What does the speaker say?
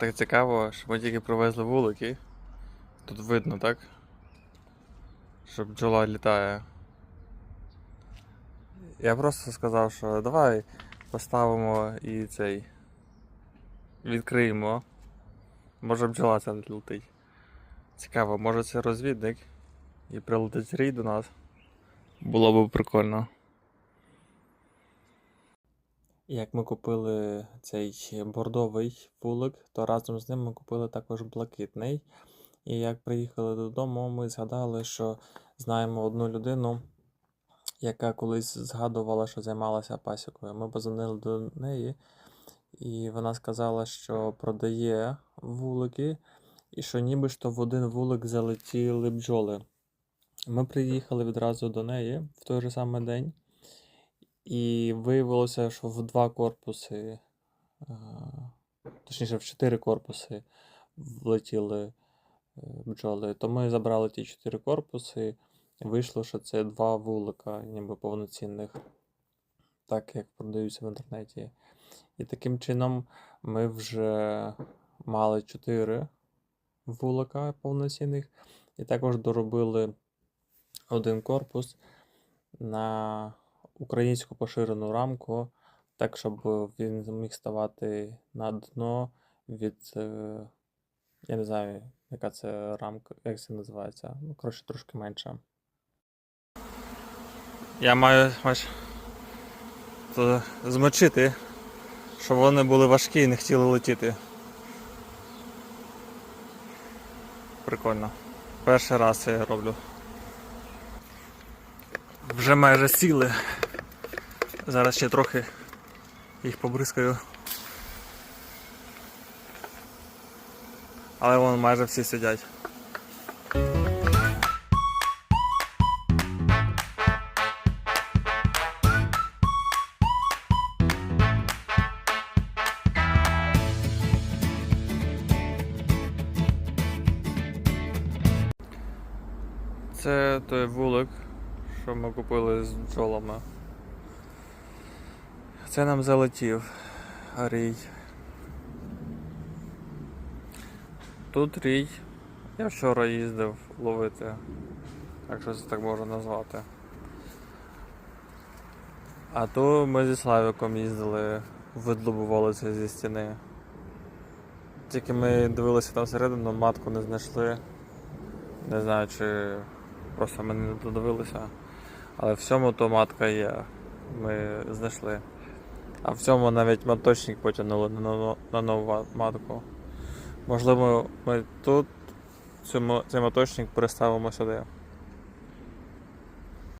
Так цікаво, що ми тільки привезли вулики. Тут видно, так? Що бджола літає. Я просто сказав, що давай поставимо і цей. Відкриємо. Може бджола це летить. Цікаво, може це розвідник і прилетить рій до нас. Було б прикольно. Як ми купили цей бордовий вулик, то разом з ним ми купили також блакитний. І як приїхали додому, ми згадали, що знаємо одну людину, яка колись згадувала, що займалася пасікою. Ми позвонили до неї, і вона сказала, що продає вулики, і що ніби ж в один вулик залетіли бджоли. Ми приїхали відразу до неї в той же самий день. І виявилося, що в два корпуси, е, точніше, в чотири корпуси влетіли е, бджоли. То ми забрали ті чотири корпуси, вийшло, що це два вулика, ніби повноцінних, так як продаються в інтернеті. І таким чином ми вже мали чотири вулика повноцінних, і також доробили один корпус на українську поширену рамку, так, щоб він міг ставати на дно від. е, Я не знаю, яка це рамка, як це називається. Ну, коротше, трошки менша. Я маю ось, змочити, щоб вони були важкі і не хотіли летіти. Прикольно. Перший раз я роблю. Вже майже сіли. Зараз ще трохи їх побризкаю. Але вон майже всі сидять. Це той вулик, що ми купили з бджолами. Це нам залетів рій. Тут рій. Я вчора їздив ловити, якщо це так можна назвати. А то ми зі Славіком їздили, видлубували це зі стіни. Тільки ми дивилися там всередину, матку не знайшли. Не знаю, чи просто ми не додивилися. Але в цьому то матка є. Ми знайшли. А в цьому навіть моточник потягнули на, на нову матку. Можливо, ми тут цей моточник переставимо сюди.